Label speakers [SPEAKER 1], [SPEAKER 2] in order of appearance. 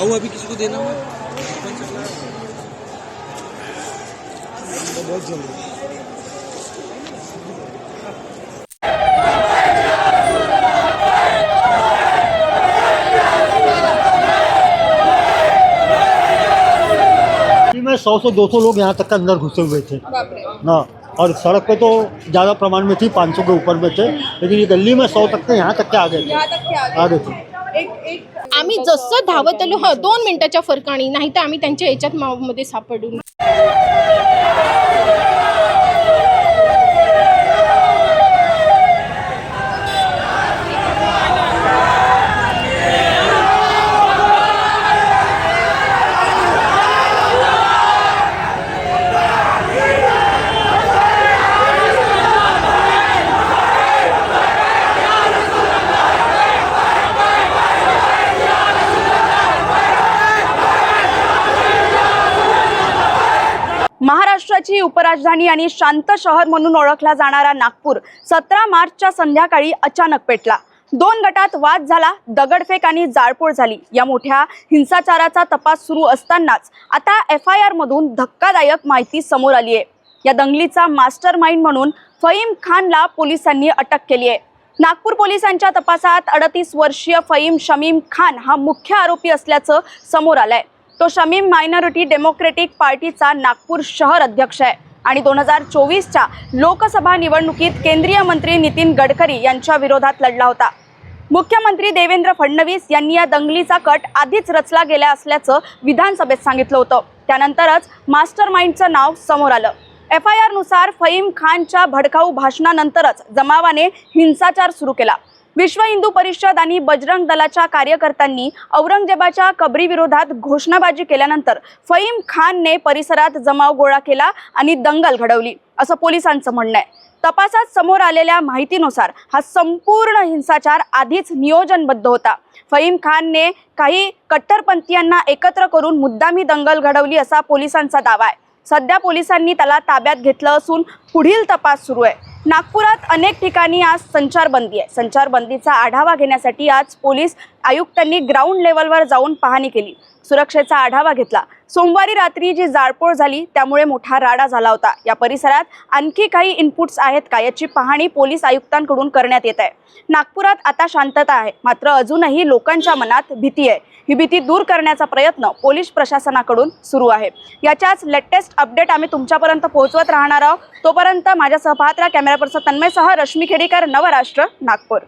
[SPEAKER 1] भाऊ अभी किसी को देना हुआ? बहुत जल्दी
[SPEAKER 2] में सौ से दो सौ लोग यहाँ तक के अंदर घुसे हुए थे। ना और सड़क पे तो ज़्यादा प्रमाण में थी पाँच सौ के ऊपर में थे लेकिन ये गली में सौ तक के यहाँ तक के आ गए थे। आ गए थे।
[SPEAKER 3] आम्ही जसं धावत आलो हा दोन मिनिटाच्या फरकाने नाही तर आम्ही त्यांच्या याच्यात मध्ये सापडून
[SPEAKER 4] महाराष्ट्राची उपराजधानी आणि शांत शहर म्हणून ओळखला जाणारा नागपूर सतरा मार्चच्या संध्याकाळी अचानक पेटला. दोन गटात वाद झाला दगडफेक आणि जाळपोळ झाली. या मोठ्या हिंसाचाराचा तपास सुरू असतानाच आता एफ आय आर मधून धक्कादायक माहिती समोर आली आहे. या दंगलीचा मास्टर माइंड म्हणून फईम खानला पोलिसांनी अटक केली आहे. नागपूर पोलिसांच्या तपासात अडतीस वर्षीय फईम शमीम खान हा मुख्य आरोपी असल्याचं समोर आलंय. तो शमीम मायनॉरिटी डेमोक्रेटिक पार्टीचा नागपूर शहर अध्यक्ष आहे. आणि दोन हजार चोवीसच्या लोकसभा निवडणुकीत केंद्रीय मंत्री नितीन गडकरी यांच्या विरोधात लढला होता. मुख्यमंत्री देवेंद्र फडणवीस यांनी या दंगलीचा कट आधीच रचला गेला असल्याचं विधानसभेत सांगितलं होतं. त्यानंतरच मास्टर माइंडचं नाव समोर आलं. एफ आय आरनुसार फहीम फईम खानच्या भडकाऊ भाषणानंतरच जमावाने हिंसाचार सुरू केला. विश्व हिंदू परिषद आणि बजरंग दलाच्या कार्यकर्त्यांनी औरंगजेबाच्या कबरीविरोधात घोषणाबाजी केल्यानंतर फईम खानने परिसरात जमाव गोळा केला आणि दंगल घडवली असं पोलिसांचं म्हणणं आहे. तपासात समोर आलेल्या माहितीनुसार हा संपूर्ण हिंसाचार आधीच नियोजनबद्ध होता. फईम खानने काही कट्टरपंथीयांना एकत्र करून मुद्दामी दंगल घडवली असा पोलिसांचा दावा आहे. सध्या पोलिसांनी त्याला ताब्यात घेतलं असून पुढील तपास सुरू आहे. नागपुरात अनेक ठिकाणी आज संचारबंदी आहे. संचारबंदीचा आढावा घेण्यासाठी आज पोलीस आयुक्तांनी ग्राउंड लेवलवर जाऊन पाहणी केली. सुरक्षेचा आढावा घेतला. सोमवारी रात्री जी जाळपोळ झाली त्यामुळे मोठा राडा झाला होता. या परिसरात आणखी काही इनपुट्स आहेत का याची पाहणी पोलीस आयुक्तांकडून करण्यात येत आहे. नागपुरात आता शांतता आहे मात्र अजूनही लोकांच्या मनात भीती आहे. ही भीती दूर करण्याचा प्रयत्न पोलीस प्रशासनाकडून सुरू आहे. याच्याच लेटेस्ट अपडेट आम्ही तुमच्यापर्यंत पोहोचवत राहणार आहोत. तोपर्यंत माझ्या सहपात्रा कॅमेरा पर्सन तन्मयसह रश्मी खेडीकर नवराष्ट्र नागपूर.